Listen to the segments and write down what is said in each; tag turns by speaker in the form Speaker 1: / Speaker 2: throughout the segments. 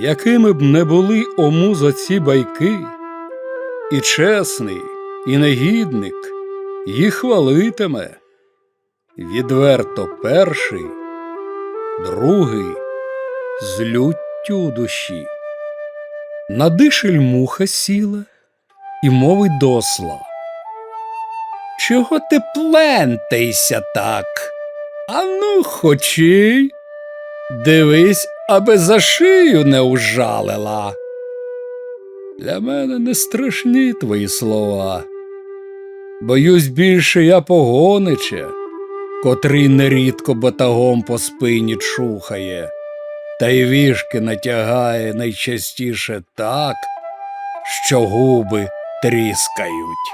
Speaker 1: Якими б не були ому за ці байки, і чесний, і негідник їх хвалитиме. Відверто перший, другий з люттю душі. На дишель муха сіла і мовить досла. Чого ти плентайся так? Ану, хочій, дивись, аби за шию не ужалила. Для мене не страшні твої слова. Боюсь більше я погонича, котрий нерідко батагом по спині чухає, та й вішки натягає найчастіше так, що губи тріскають.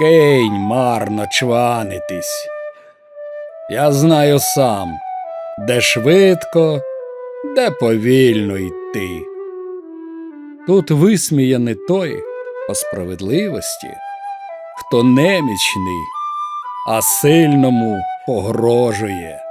Speaker 1: Кинь марно чванитись. Я знаю сам, де швидко, де повільно йти. Тут висміяне той по справедливості, хто немічний, а сильному погрожує.